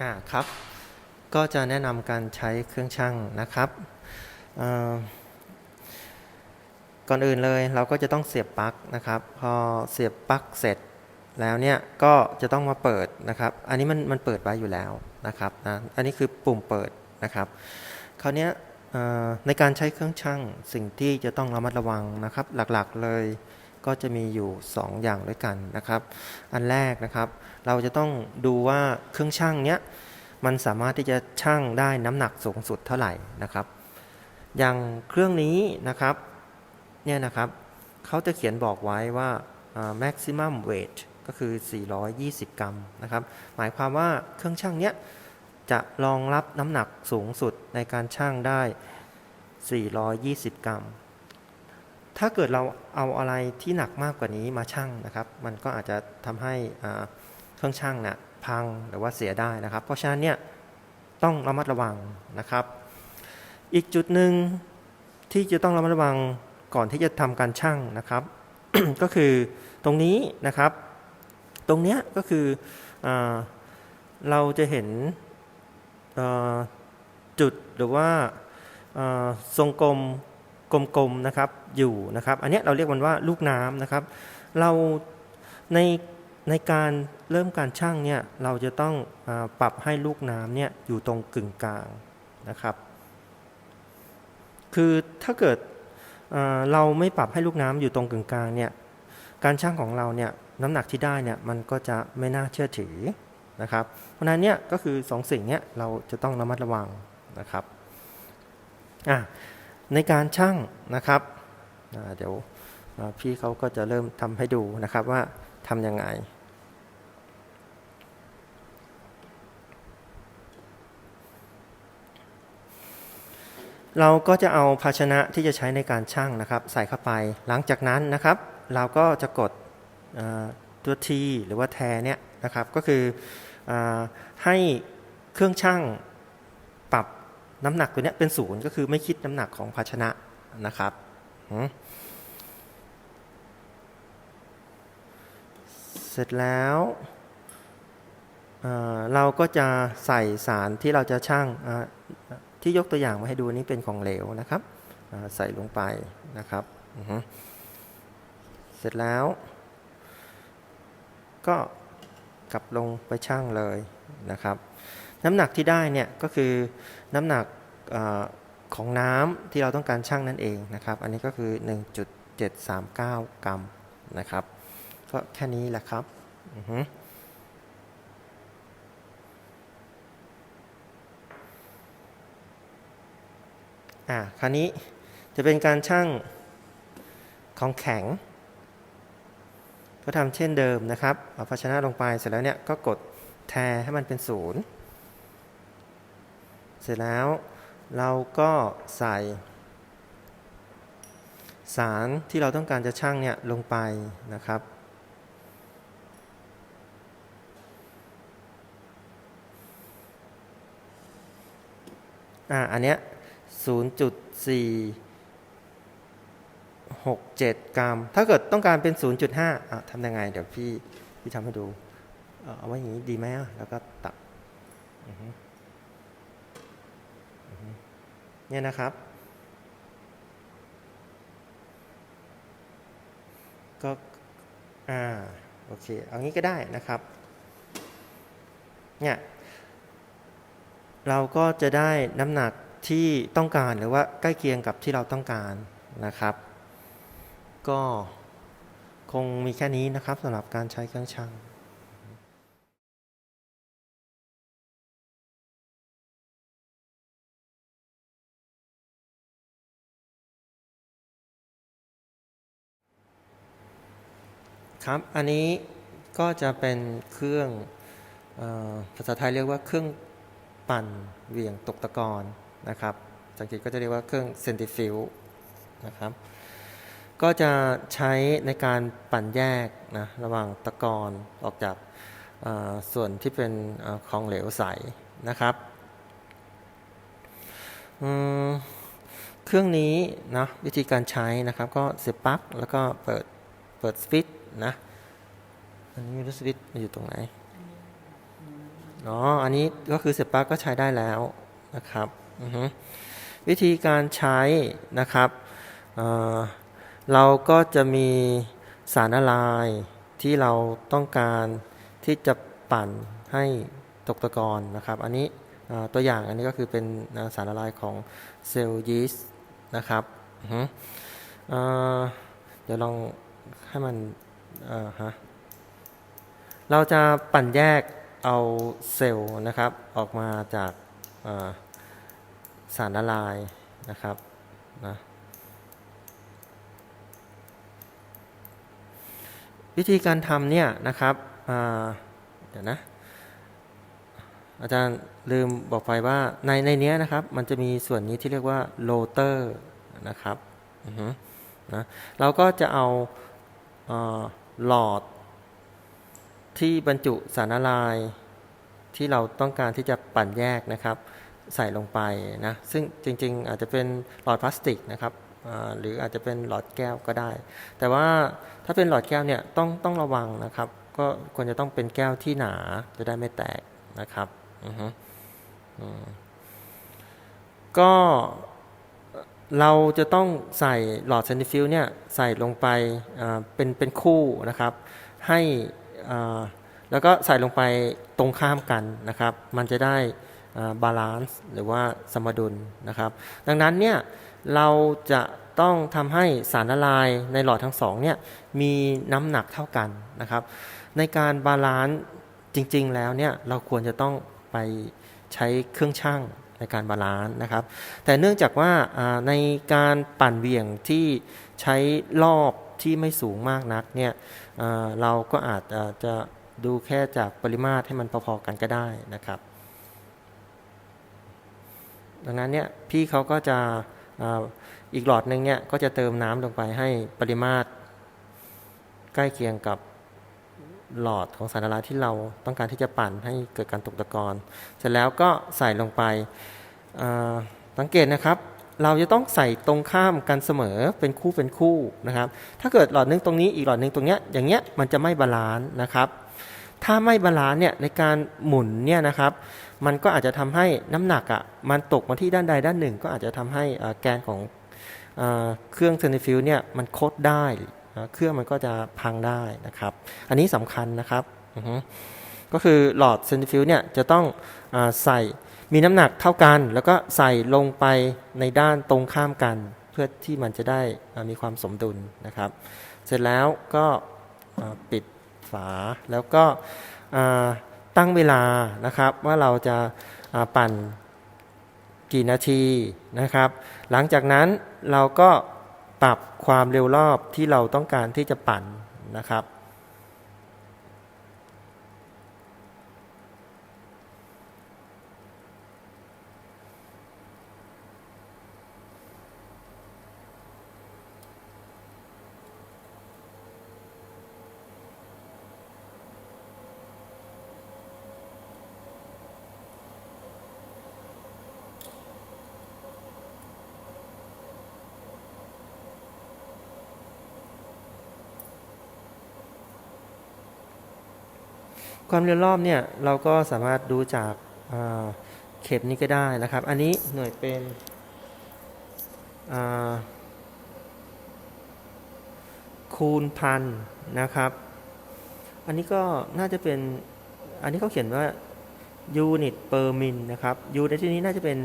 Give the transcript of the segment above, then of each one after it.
อ่าครับ ก็จะแนะนำการใช้เครื่องชั่งนะครับก่อนอื่นเลยเราก็จะต้องเสียบปลั๊กนะครับ พอเสียบปลั๊กเสร็จแล้วเนี่ยก็จะต้องมาเปิดนะครับ อันนี้มันมันเปิดไว้อยู่แล้วนะครับนะอันนี้คือปุ่มเปิดนะครับ คราวนี้ในการใช้เครื่องชั่งสิ่งที่จะต้องระมัดระวังนะครับ หลักๆเลย ก็จะมีอยู่ 2 อย่างด้วยกันนะครับ อันแรกนะครับ เราจะต้องดูว่าเครื่องชั่งเนี้ยมันสามารถที่จะชั่งได้น้ำหนักสูงสุดเท่าไหร่นะครับ อย่างเครื่องนี้นะครับเนี่ยนะครับเขาจะเขียนบอกไว้ว่า maximum weight ก็คือ 420 กรัมนะครับ หมายความว่าเครื่องชั่งเนี้ยจะรองรับน้ำหนักสูงสุดในการชั่งได้ 420 กรัม ถ้าเกิดเราเอาอะไรที่หนักมากกว่านี้มาชั่งนะครับ มันก็อาจจะทำให้เครื่องชั่งเนี่ยพังหรือว่าเสียได้นะครับ เพราะฉะนั้นเนี่ยต้องระมัดระวังนะครับ อีกจุดหนึ่งที่จะต้องระมัดระวังก่อนที่จะทำการชั่งนะครับ ก็คือตรงนี้นะครับ ตรงเนี้ยก็คืออเราจะเห็นจุดหรือว่าทรงกลม กลมๆนะครับอยู่นะครับ อันนี้เราเรียกมันว่าลูกน้ำนะครับ เราในในการเริ่มการชั่งเนี่ยเราจะต้องอปรับให้ลูกน้ำเนี่ยอยู่ตรงกึ่งกลางนะครับ คือถ้าเกิดเราไม่ปรับให้ลูกน้ำอยู่ตรงกึ่งกลางเนี่ยการชั่งของเราเนี่ยน้ำหนักที่ได้เนี่ยมันก็จะไม่น่าเชื่อถือนะครับ เพราะนั้นเนี่ยก็คือสองสิ่งเนี้ยเราจะต้องระมัดระวังนะครับอะ ในการชั่งนะครับเดี๋ยวพี่เขาก็จะเริ่มทำให้ดูนะครับว่าทำยังไงเราก็จะเอาภาชนะที่จะใช้ในการชั่งนะครับ ใส่เข้าไป หลังจากนั้นนะครับ เราก็จะกดตัว T หรือว่าแทเนี่ยนะครับ ก็คืออให้เครื่องชั่ง น้ำหนักตัวเนี้ยเป็นศูนย์ก็คือไม่คิดน้ำหนักของภาชนะนะครับเสร็จแล้วเเราก็จะใส่สารที่เราจะชั่งที่ยกตัวอย่างมาให้ดูนี้เป็นของเหลวนะครับใส่ลงไปนะครับเสร็จแล้ว ก็กลับลงไปช่างเลยนะครับ น้ำหนักที่ได้เนี่ยก็คือ น้ำหนักอของน้ำที่เราต้องการชั่งนั่นเองนะครับ อันนี้ก็คือ 1.739 กรัมนะครับ ก็แค่นี้แหละครับอ่าคราวนี้จะเป็นการชั่งของแข็ง ก็ทำเช่นเดิมนะครับ เอาภาชนะลงไปเสร็จแล้วเนี่ยก็กดแทให้มันเป็นศูนย์ เสร็จแล้วเราก็ใส่ สารที่เราต้องการจะชั่งเนี่ยลงไปนะครับ อ่า อันเนี้ย0.467 กรัม ถ้าเกิดต้องการเป็น 0.5อะทำยังไง เดี๋ยวพี่พี่ทำให้ดู เอาไว้อย่างนี้ดีไหมอะแล้วก็ตัดอือฮึ เนี่ยนะครับ ก็อ่าโอเคเอางี้ก็ได้นะครับเนี่ยเราก็จะได้น้ำหนักที่ต้องการหรือว่าใกล้เคียงกับที่เราต้องการนะครับ ก็คงมีแค่นี้นะครับสำหรับการใช้เครื่องชั่ง ครับ อันนี้ก็จะเป็นเครื่องออภาษาไทยเรียกว่าเครื่องปั่นเหวี่ยงตกตะกอนนะครับสังกฤษก็จะเรียกว่าเครื่องเซนติฟิลนะครับ ก็จะใช้ในการปั่นแยกนะระหว่างตะกอนออกจากส่วนที่เป็นอของเหลวใสนะครับเครื่องนี้นะวิธีการใช้นะครับ ก็เสียบปลั๊กแล้วก็เปิดเปิดสวิตช์ นะอันนี้ไม่รู้สวิตช์มันอยู่ตรงไหนอ๋ออันนี้ก็คือเสียบปลั๊กก็ใช้ได้แล้วนะครับอือฮึวิธีการใช้นะครับเอ่อเราก็จะมีสารละลายที่เราต้องการที่จะปั่นให้ตกตะกอนนะครับ อันนี้เอ่อตัวอย่างอันนี้ก็คือเป็นเอ่อสารละลายของเซลล์ยีสต์นะครับอือฮึเอ่อเดี๋ยวลองให้มันเอ่อฮะเราจะปั่นแยกเอาเซลล์นะครับออกมาจากสารละลายนะครับนะวิธีการทำเนี่ยนะครับเดี๋ยวนะอาจารย์ลืมบอกไปว่าในในนี้นะครับมันจะมีส่วนนี้ที่เรียกว่าโรเตอร์นะครับอือฮึนะเราก็จะเอาเอ่อ หลอด ที่บรรจุสารละลาย ที่เราต้องการที่จะปั่นแยกนะครับ ใส่ลงไปนะซึ่งจริงๆ อาจจะเป็นหลอดพลาสติกนะครับหรืออาจจะเป็นหลอดแก้วก็ได้ แต่ว่าถ้าเป็นหลอดแก้วเนี่ยต้องต้องระวังนะครับ ก็ควรจะต้องเป็นแก้วที่หนาจะได้ไม่แตกนะครับอืมก็ เราจะต้องใส่หลอดเซนติฟิวเนี่ยใส่ลงไปเป็นเป็นคู่นะครับให้อ่าแล้วก็ใส่ลงไปตรงข้ามกันนะครับ มันจะได้บาลานซ์หรือว่าสมดุลนะครับ ดังนั้นเนี่ยเราจะต้องทำให้สารละลายในหลอดทั้งสองเนี่ยมีน้ำหนักเท่ากันนะครับ ในการบาลานซ์จริงๆแล้วเนี่ยเราควรจะต้องไปใช้เครื่องช่าง ในการบาลานซ์นะครับ แต่เนื่องจากว่าในการปั่นเวียงที่ใช้รอบที่ไม่สูงมากนักเนี่ยเราก็อาจจะดูแค่จากปริมาตรให้มันพอๆกันก็ได้นะครับ ดังนั้นเนี่ยพี่เขาก็จะอีกหลอดหนึ่งเนี่ยก็จะเติมน้ำลงไปให้ปริมาตรใกล้เคียงกับ หลอดของสารละลายที่เราต้องการที่จะปั่นให้เกิดการตกตะกอนเสร็จแล้วก็ใส่ลงไปสังเกตนะครับ เราจะต้องใส่ตรงข้ามกันเสมอเป็นคู่เป็นคู่นะครับ ถ้าเกิดหลอดนึงตรงนี้อีกหลอดนึงตรงเนี้ยอย่างเงี้ยมันจะไม่บาลานซ์นะครับ ถ้าไม่บาลานซ์เนี่ยในการหมุนเนี่ยนะครับมันก็อาจจะทำให้น้ำหนักอะ่ะมันตกมาที่ด้านใดด้านหนึ่ง ก็อาจจะทำให้แกนของอเครื่องเซนติฟิวเนี่ยมันโคดได้ เครื่องมันก็จะพังได้นะครับ อันนี้สำคัญนะครับก็คือหลอดเซนติฟิวเนี่ยจะต้องอใส่มีน้ำหนักเท่ากัน แล้วก็ใส่ลงไปในด้านตรงข้ามกัน เพื่อที่มันจะได้มีความสมดุลนะครับ เสร็จแล้วก็ปิดฝาแล้วก็ตั้งเวลานะครับว่าเราจะปั่นกี่นาทีนะครับ หลังจากนั้นเราก็ ปรับความเร็วรอบที่เราต้องการที่จะปั่นนะครับ ความเร็วรอบเนี่ยเราก็สามารถดูจากาเข็มนี้ก็ได้นะครับ อันนี้หน่วยเป็นคูณพันนะครับ อันนี้ก็น่าจะเป็น อันนี้เขาเขียนว่า unit per min นะครับ u ในที่นี้น่าจะเป็น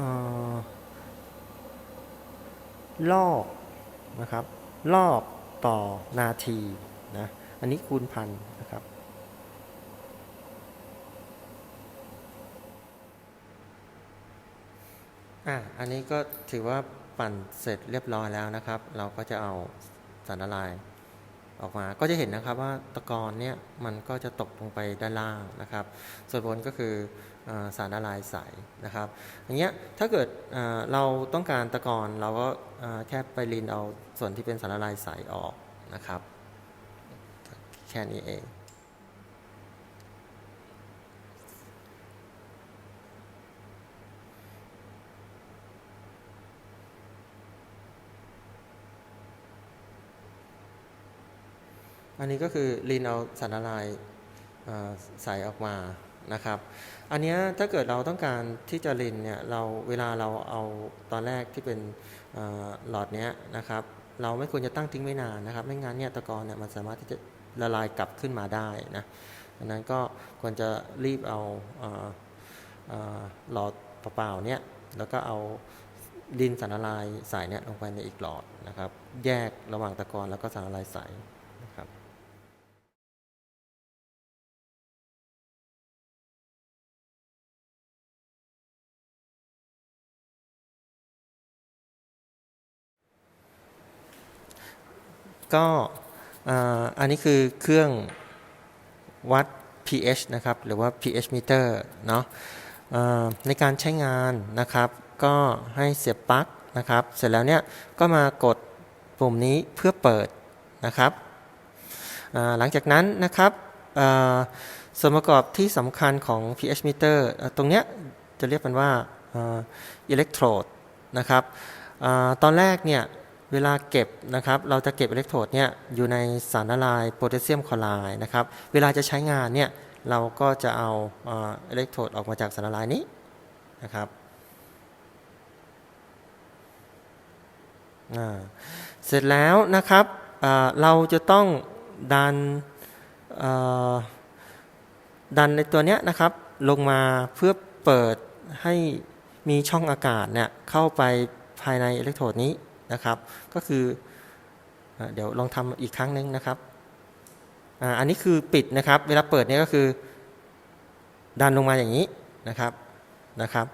อ่ารอบนะครับ รอบต่อนาทีนะ อันนี้คูณพันนะครับ อะ อันนี้ก็ถือว่าปั่นเสร็จเรียบร้อยแล้วนะครับ เราก็จะเอาสารละลายออกมา ก็จะเห็นนะครับว่าตะกอนเนี่ยมันก็จะตกลงไปด้านล่างนะครับ ส่วนบนก็คืออสารละลายใสนะครับ อย่างเงี้ยถ้าเกิดเราต้องการตะกอนเราก็แค่ไปรินเอาส่วนที่เป็นสารละลายใสออกนะครับ แค่นี้เอง อันนี้ก็คือลีนเอาสารละลายใส่ออกมานะครับ อันนี้ถ้าเกิดเราต้องการที่จะรินเนี่ยเราเวลาเราเอาตอนแรกที่เป็นหลอดเนี้ยนะครับ เราไม่ควรจะตั้งทิ้งไว้นานนะครับ ไม่งั้นเนี่ยตะกอนเนี่ยมันสามารถที่จะ ละลายกลับขึ้นมาได้นะดังนั้นก็ควรจะรีบเอาหลอดเปล่าๆเนี่ยแล้วก็เอาดินสารละลายใส่เนี่ยลงไปในอีกหลอดนะครับ แยกระหว่างตะกอนแล้วก็สารละลายใสนะครับก็ อันนี้คือเครื่องวัด pH นะครับ หรือว่า pH meter เนาะในการใช้งานนะครับ ก็ให้เสียบปลั๊กนะครับ เสร็จแล้วเนี่ยก็มากดปุ่มนี้เพื่อเปิดนะครับหลังจากนั้นนะครับส่วนประกอบที่สำคัญของ pH meter ตรงเนี้ยจะเรียกมันว่าอิเล็กโทรดนะครับอตอนแรกเนี่ย เวลาเก็บนะครับเราจะเก็บอิเล็กโทรดเนี่ยอยู่ในสารละลายโพแทสเซียมคลอไรด์นะครับเวลาจะใช้งานเนี่ยเราก็จะเอาอิเล็กโทรดออกมาจากสารละลายนี้นะครับเสร็จแล้วนะครับเราจะต้องดันดันในตัวเนี้ยนะครับลงมาเพื่อเปิดให้มีช่องอากาศเนี่ยเข้าไปภายในอิเล็กโทรดนี้ นะครับ ก็คือเดี๋ยวลองทำอีกครั้งหนึ่งนะครับอันนี้คือปิดนะครับ เวลาเปิดเนี่ยก็คือ ดันลงมาอย่างนี้นะครับนะครับ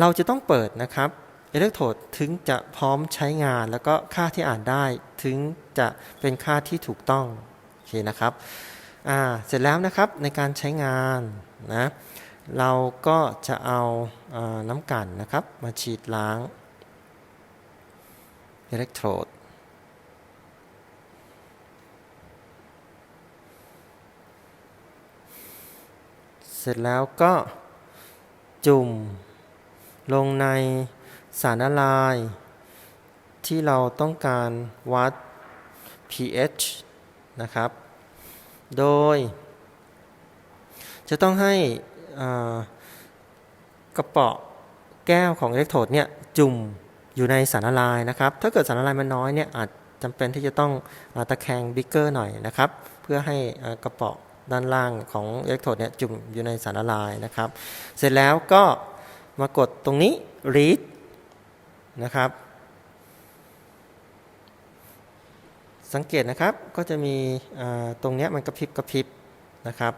เราจะต้องเปิดนะครับอิเล็กโทรดถึงจะพร้อมใช้งานแล้วก็ค่าที่อ่านได้ถึงจะเป็นค่าที่ถูกต้องโอเคนะครับเสร็จแล้วนะครับในการใช้งานนะเราก็จะเอาอาน้ำกันนะครับมาฉีดล้าง อิเล็กโทรด เสร็จแล้วก็จุ่ม ลงในสารละลาย ที่เราต้องการวัด pH นะครับ โดย จะต้องให้กระเป๋อแก้วของอิเล็กโทรดเนี่ยจุ่ม อยู่ในสารละลายนะครับ ถ้าเกิดสารละลายมันน้อยเนี่ยอาจจำเป็นที่จะต้องอตะแคงบิ๊กเกอร์หน่อยนะครับ เพื่อให้กระเป๋อด้านล่างของอิเล็กโทรดเนี่ยจุ่มอยู่ในสารละลายนะครับ เสร็จแล้วก็มากดตรงนี้ read นะครับ สังเกตนะครับก็จะมีตรงเนี้ยมันกระพริบกระพริบนะครับ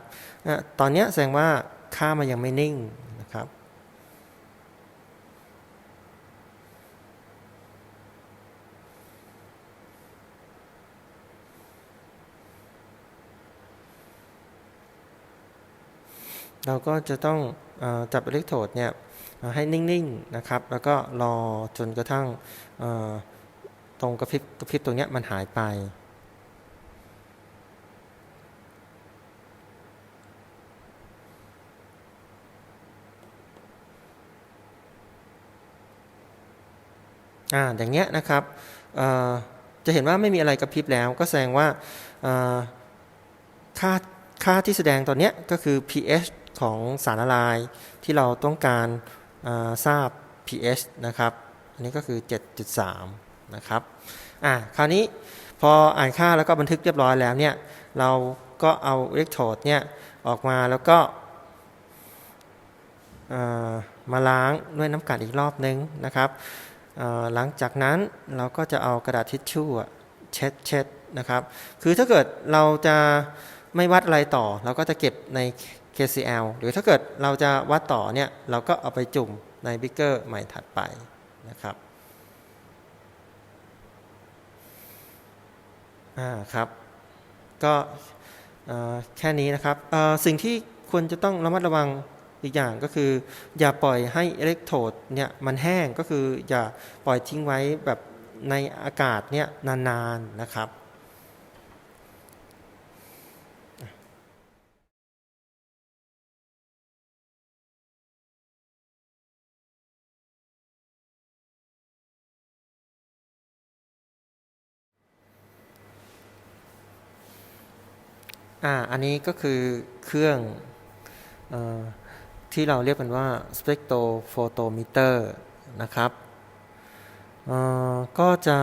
อะตอนเนี้ยแสดงว่าค่ามันยังไม่นิ่งนะครับ เราก็จะต้องอจับอิเล็กโทรดเนี่ยให้นิ่งๆนะครับ แล้วก็รอจนกระทั่งตรงกระพริบกระพริบตรงเนี้ยมันหายไป อ่าอย่างเงี้ยนะครับจะเห็นว่าไม่มีอะไรกระพริบแล้ว ก็แสดงว่าค่าค่าที่แสดงตอนเนี้ยก็คือ pH ของสารละลายที่เราต้องการทราบ pH นะครับ อันนี้ก็คือ 7.3 นะครับ อ่าคราวนี้พออ่านค่าแล้วก็บันทึกเรียบร้อยแล้วเนี่ย เราก็เอาอิเล็กโทรดเนี่ยออกมาแล้วก็มาล้างด้วยน้ำกลั่นอีกรอบนึงนะครับ หลังจากนั้นเราก็จะเอากระดาษทิชชู่เช็ดเช็ดนะครับ คือถ้าเกิดเราจะไม่วัดอะไรต่อ เราก็จะเก็บใน KCL หรือถ้าเกิดเราจะวัดต่อเนี่ย เราก็เอาไปจุ่มในบิ๊กเกอร์ใหม่ถัดไปนะครับอ่าครับ ก็อ่อแค่นี้นะครับอ่อสิ่งที่ควรจะต้องระมัดระวังอีกอย่างก็คือ อย่าปล่อยให้อิเล็กโทรดเนี่ยมันแห้งก็คืออย่าปล่อยทิ้งไว้แบบในอากาศเนี่ยนานๆนะครับ อ่าอันนี้ก็คือเครื่องอที่เราเรียกกันว่า spectrophotometer นะครับอ่อก็จะ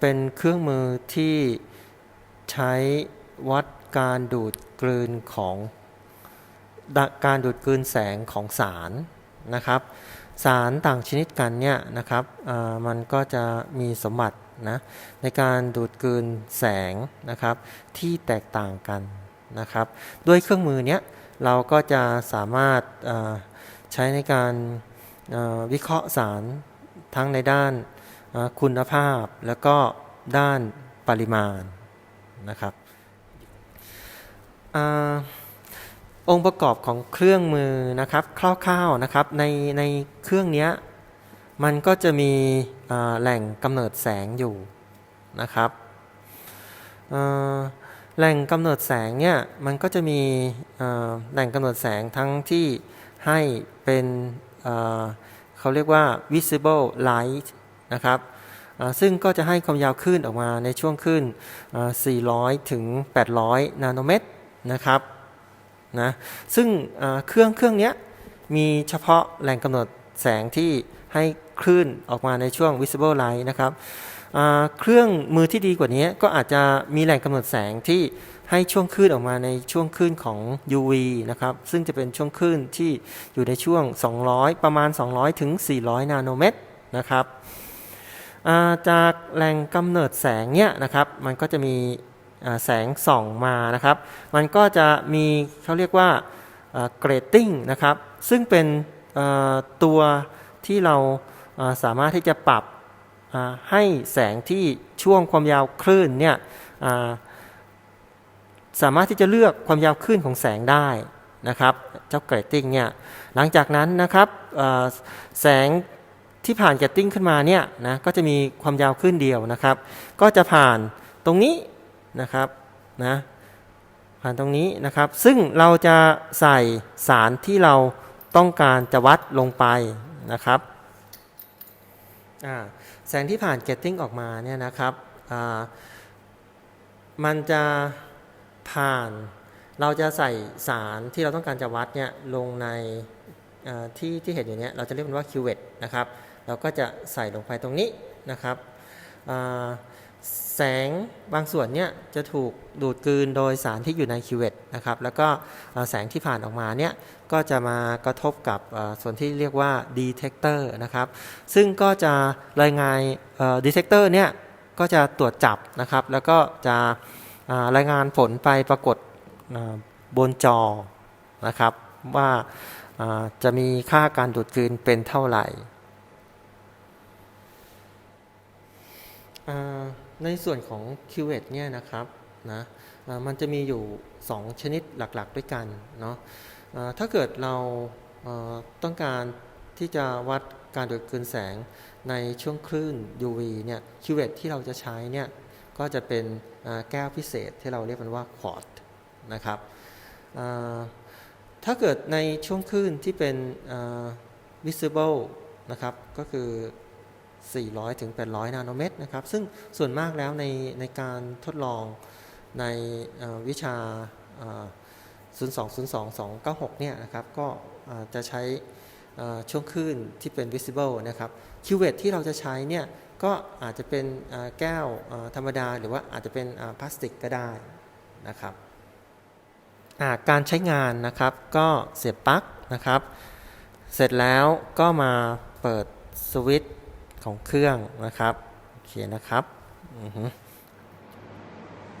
เป็นเครื่องมือที่ใช้วัดการดูดกลืนของการดูดกลืนแสงของสารนะครับ สารต่างชนิดกันเนี่ยนะครับอ่ามันก็จะมีสมบัติ นะในการดูดกลืนแสงนะครับที่แตกต่างกันนะครับด้วยเครื่องมือเนี้ยเราก็จะสามารถใช้ในการวิเคราะห์สารทั้งในด้านคุณภาพแล้วก็ด้านปริมาณนะครับอองค์ประกอบของเครื่องมือนะครับคร่าวๆนะครับในในเครื่องเนี้ยมันก็จะมี แหล่งกำเนิดแสงอยู่นะครับแหล่งกำเนิดแสงเนี่ยมันก็จะมีแหล่งกำเนิดแสงทั้งที่ให้เป็นเขาเรียกว่า visible light นะครับซึ่งก็จะให้ความยาวคลื่นออกมาในช่วงคลื่น400 ถึง 800 นาโนเมตรนะครับนะซึ่งเครื่องเครื่องเนี้ยมีเฉพาะแหล่งกำเนิดแสงที่ให้ คลื่นออกมาในช่วง visible light นะครับเครื่องมือที่ดีกว่านี้ก็อาจจะมีแหล่งกำเนิดแสงที่ให้ช่วงคลื่นออกมาในช่วงคลื่นของ UV นะครับ ซึ่งจะเป็นช่วงคลื่นที่อยู่ในช่วง 200 ประมาณ 200 ถึง 400 นาโนเมตรนะครับาจากแหล่งกำเนิดแสงเนี่ยนะครับ มันก็จะมีแสงส่องมานะครับ มันก็จะมีเขาเรียกว่าเกรดติ้งนะครับ ซึ่งเป็นตัวที่เรา สามารถที่จะปรับให้แสงที่ช่วงความยาวคลื่นเนี่ยสามารถที่จะเลือกความยาวคลื่นของแสงได้นะครับ เจ้าเกรดติ้งเนี่ยหลังจากนั้นนะครับแสงที่ผ่านเกรดติ้งขึ้นมาเนี่ยนะก็จะมีความยาวคลื่นเดียวนะครับ ก็จะผ่านตรงนี้นะครับนะผ่านตรงนี้นะครับ ซึ่งเราจะใส่สารที่เราต้องการจะวัดลงไปนะครับ แสงที่ผ่านเกตติ้งออกมาเนี่ยนะครับมันจะผ่าน เราจะใส่สารที่เราต้องการจะวัดเนี่ยลงในที่ที่เห็นอยู่เนี้ยเราจะเรียกมันว่าคิวเวตนะครับ เราก็จะใส่ลงไปตรงนี้นะครับ แสงบางส่วนเนี่ยจะถูกดูดกลืนโดยสารที่อยู่ในคิวเวตนะครับแล้วก็แสงที่ผ่านออกมาเนี่ยก็จะมากระทบกับส่วนที่เรียกว่าดีเทคเตอร์นะครับซึ่งก็จะรายงานดีเทคเตอร์เนี่ยก็จะตรวจจับนะครับแล้วก็จะรายงานผลไปปรากฏบนจอนะครับว่าจะมีค่าการดูดกลืนเป็นเท่าไหร่ ในส่วนของ q ิวเนี่ยนะครับนะมันจะมีอยู่ 2 ชนิดหลักๆด้วยกันเนาะถ้าเกิดเราต้องการที่จะวัดการดูดกลืนแสงในช่วงคลื่น UV เนี่ย q ิวที่เราจะใช้เนี่ยก็จะเป็นแก้วพิเศษที่เราเรียกมันว่าควอตนะครับถ้าเกิดในช่วงคลื่นที่เป็น visible นะครับก็คือ 400 ถึง 800 นาโนเมตรนะครับ ซึ่งส่วนมากแล้วในในการทดลองในเอ่อวิชาเอ่อ0202296 เนี่ยนะครับ ก็จะใช้ช่วงคลื่นที่เป็น visible นะครับ คิวเวตที่เราจะใช้เนี่ย ก็อาจจะเป็นแก้วธรรมดา หรือว่าอาจจะเป็นพลาสติกก็ได้นะครับการใช้งานนะครับก็เสียบปลั๊กนะครับ เสร็จแล้วก็มาเปิดสวิตช์ ของเครื่องนะครับโอเคนะครับอือฮึ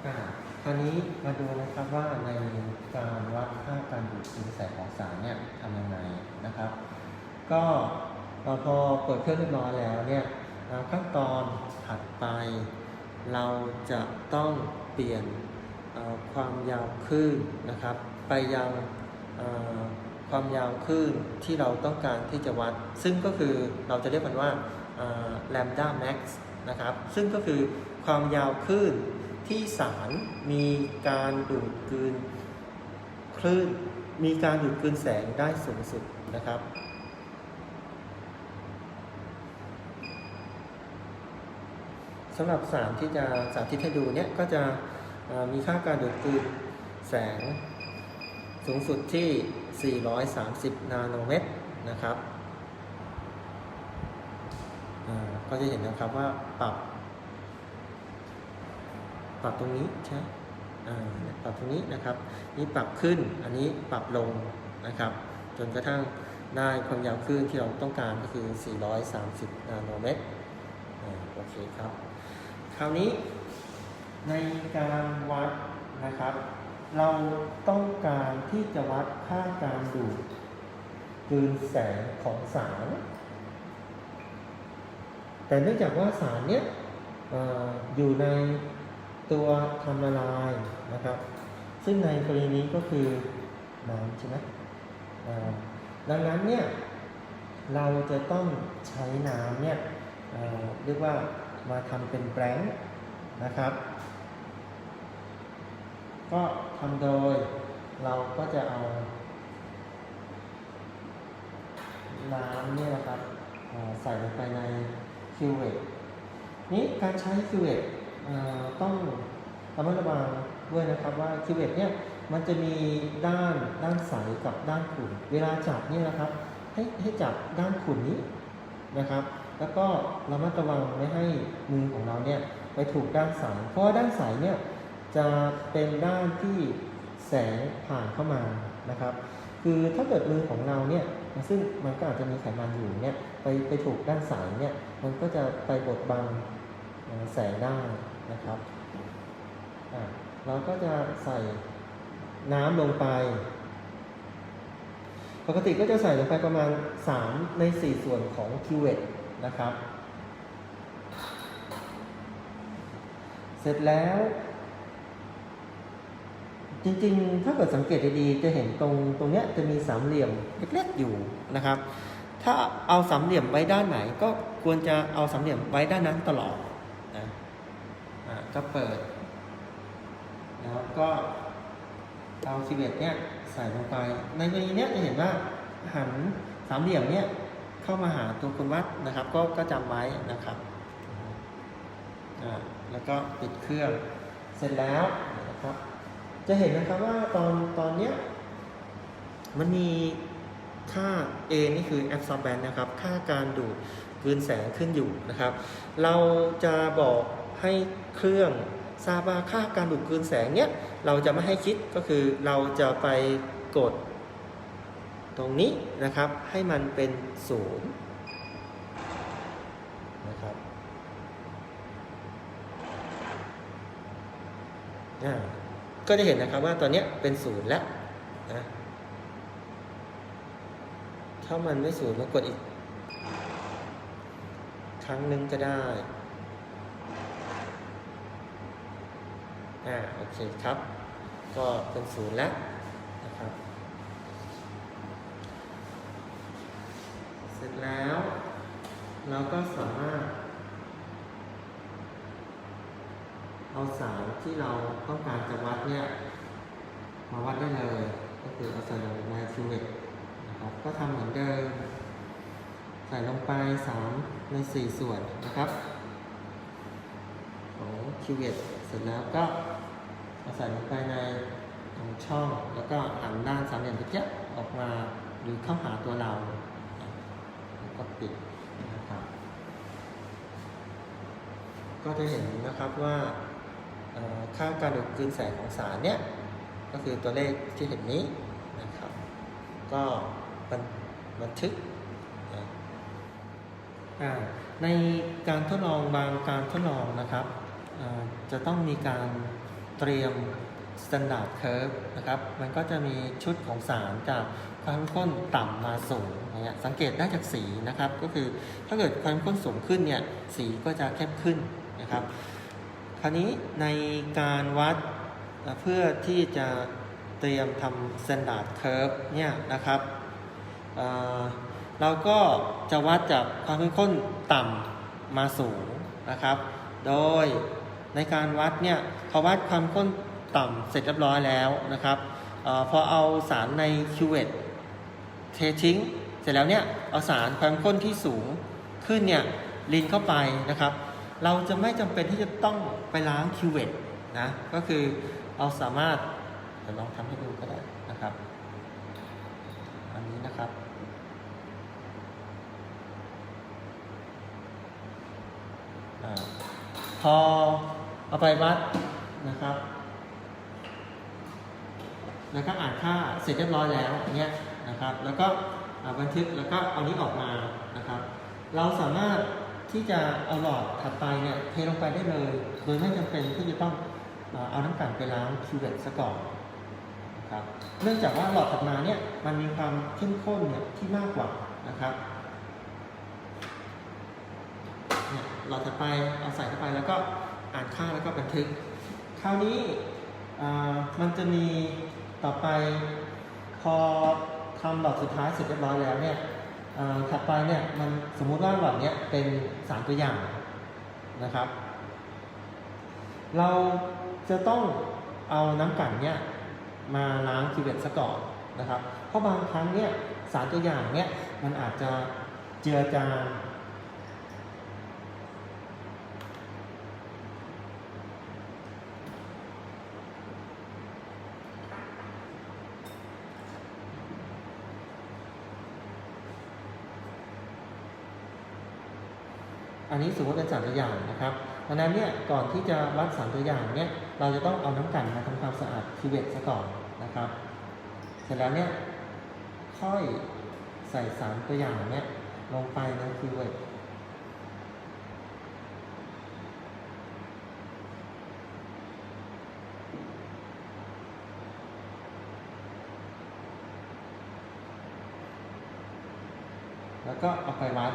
อ่าคราวนี้มาดูนะครับว่าในการวัดค่าการดูดซึมแสงของสารเนี่ยทำยังไงนะครับ ก็พอเปิดเครื่องเรียบร้อยแล้วเนี่ยขั้นตอนถัดไป เราจะต้องเปลี่ยนความยาวคลื่นนะครับ ไปยังความยาวคลื่นที่เราต้องการที่จะวัด ซึ่งก็คือเราจะเรียกมันว่า ลมด้าแม็กซ์นะครับ ซึ่งก็คือความยาวคลื่นที่สารมีการดูดกลืนคลื่นมีการดูดกลืนแสงได้สูงสุดนะครับ สำหรับสารที่จะสาธิตให้ดูเนี่ยก็จะมีค่าการดูดกลืนแสงสูงสุดที่ 430 นาโนเมตรนะครับ ก็จะเห็นนะครับว่าปรับ ปรับตรงนี้ใช่ปรับตรงนี้นะครับ นี่ปรับขึ้นอันนี้ปรับลงนะครับ จนกระทั่งได้ความยาวคลื่นที่เราต้องการก็คือ 430 นาโนเมตรโอเคครับ คราวนี้ในการวัดนะครับ เราต้องการที่จะวัดค่าการดูดกลืนแสงของสาร แต่เนื่องจากว่าสารเนี้ยออยู่ในตัวทำละลายนะครับ ซึ่งในกรณีนี้ก็คือน้ำใช่ไหมดังนั้นเนี่ยเราจะต้องใช้น้ำเนี่ยเรียกว่ามาทำเป็นแบงนะครับ ก็ทำโดยเราก็จะเอา น้ำเนี่ยนะครับใส่ลงไปใน คิวเวตนี้การใช้คิวเวตต้องระมัดระวังด้วยนะครับว่าคิวเวตเนี่ยมันจะมีด้านด้านใสกับด้านขุ่น เวลาจับเนี่ยนะครับ ให้ให้จับด้านขุ่นนี้นะครับ แล้วก็ระมัดระวังไม่ให้มือของเราเนี่ยไปถูกด้านใสเพราะว่าด้านใสเนี่ยจะเป็นด้านที่แสงผ่านเข้ามานะครับ คือถ้าเกิดมือของเราเนี่ยซึ่งมันก็อาจจะมีไขมันอยู่เนี่ย ไปไปถูกด้านใสเนี่ยมันก็จะไปบดบังแสงได้นะครับอะเราก็จะใส่น้ำลงไป ปกติก็จะใส่ลงไปประมาณ 3 ใน 4 ส่วนของคิวเวตนะครับ เสร็จแล้ว จริงๆ ถ้าเกิดสังเกตดีๆ จะเห็นตรงตรงเนี้ยจะมีสามเหลี่ยมเล็กๆอยู่นะครับ ถ้าเอาสามเหลี่ยมไว้ด้านไหน ก็ควรจะเอาสามเหลี่ยมไว้ด้านนั้นตลอดนะก็เปิด แล้วก็เอาชีเวตเนี่ยใส่ลงไป ในกรณีเนี้ยจะเห็นว่าหันสามเหลี่ยมเนี่ยเข้ามาหาตัวคุณวัดนะครับ ก็ก็จำไว้นะครับอ่าแล้วก็ปิดเครื่องเสร็จแล้วนะครับ จะเห็นนะครับว่าตอนตอนเนี้ยมันมี ค่า A นี่คือ absorbance นะครับ ค่าการดูดกลืนแสงขึ้นอยู่นะครับ เราจะบอกให้เครื่องทราบว่าค่าการดูดกลืนแสงเนี้ยเราจะไม่ให้คิดก็คือเราจะไปกดตรงนี้นะครับให้มันเป็นศูนย์นะครับก็จะเห็นนะครับว่าตอนนี้เป็นศูนย์แล้วนะ ถ้ามันไม่ศูนย์มากดอีก ครั้งหนึ่งก็ได้ อ่า โอเคครับ ก็เป็นศูนย์แล้วนะครับ เสร็จแล้ว เราก็สามารถ เอาสารที่เราต้องการจะวัดเนี่ย มาวัดได้เลย ก็คือเอาส่ลงในคิวเวต นะครับ ก็ทำเหมือนเดิม ใส่ลงไป 3 ใน 4 ส่วนนะครับของคิวเวตเสร็จแล้วก็เอาใส่ลงไปในตรงช่อง แล้วก็หันด้านสามเหลี่ยมตะเกียบออกมาหรือเข้าหาตัวเราแล้วก็ปิดนะครับ ก็จะเห็นนะครับว่าค่าการดูดกลืนแสงของสารเนี่ยก็คือตัวเลขที่เห็นนี้นะครับ ก็ บันบันทึกในการทดลองบางการทดลองนะครับจะต้องมีการเตรียม standard curve นะครับ มันก็จะมีชุดของสารจากความข้นต่ำมาสูงอย่างเงี้ยสังเกตได้จากสีนะครับ ก็คือถ้าเกิดความข้นสูงขึ้นเนี่ยสีก็จะเข้มขึ้นนะครับ คราวนี้ในการวัดเอ่อเพื่อที่จะเตรียมทำ standard curve เนี่ยนะครับ เราก็จะวัดจากความเข้มข้นต่ำมาสูงนะครับ โดยในการวัดเนี่ยพอวัดความเข้มข้นต่ำเสร็จเรียบร้อยแล้วนะครับอพอเอาสารในคิวเวตเททิ้งเสร็จแล้วเนี่ยเอาสารความเข้มข้นที่สูงขึ้นเนี่ยลินเข้าไปนะครับ เราจะไม่จำเป็นที่จะต้องไปล้างคิวเวตนะก็คือเราสามารถเดี๋ยวลองทำให้ดูก็ได้นะครับ อันนี้นะครับ อา พอเอาไปวัดนะครับแล้วก็อ่านค่าเสร็จเรียบร้อยแล้วเนี่ยนะครับ แล้วก็บันทึกแล้วก็เอานี้ออกมานะครับ เราสามารถที่จะเอาหลอดถัดไปเนี่ยเทลงไปได้เลย โดยไม่จำเป็นที่จะต้องเอาน้ำกลั่นไปล้างคิวเวตซะก่อนนะครับ เนื่องจากว่าหลอดถัดมาเนี่ยมันมีความเข้มข้นเนี่ยที่มากกว่านะครับ เนี่ยเราจะไปเอาใส่เข้าไปแล้วก็อ่านค่าแล้วก็บันทึก คราวนี้มันจะมีต่อไปพอทำหลอดสุดท้ายเสร็จเรียบร้อยแล้วเนี่ยถัดไปเนี่ยมันสมมุติว่าหลอดเนี้ยเป็นสารตัวอย่างนะครับ เราจะต้องเอาน้ำกลั่นเนี่ยมาล้างคิวเวตซะก่อนนะครับ เพราะบางครั้งเนี่ยสารตัวอย่างเนี่ยมันอาจจะเจือจาง อันนี้สมมติเป็นสารตัวอย่างนะครับดังนั้นเนี่ยก่อนที่จะวัดสารตัวอย่างเนี่ยเราจะต้องเอาน้ำกันมาทำความสะอาดคิวเวตซะก่อนนะครับ เสร็จแล้วเนี่ยค่อยใส่สารตัวอย่างเนี่ยลงไปในคิวเวตแล้วก็เอาไปวัด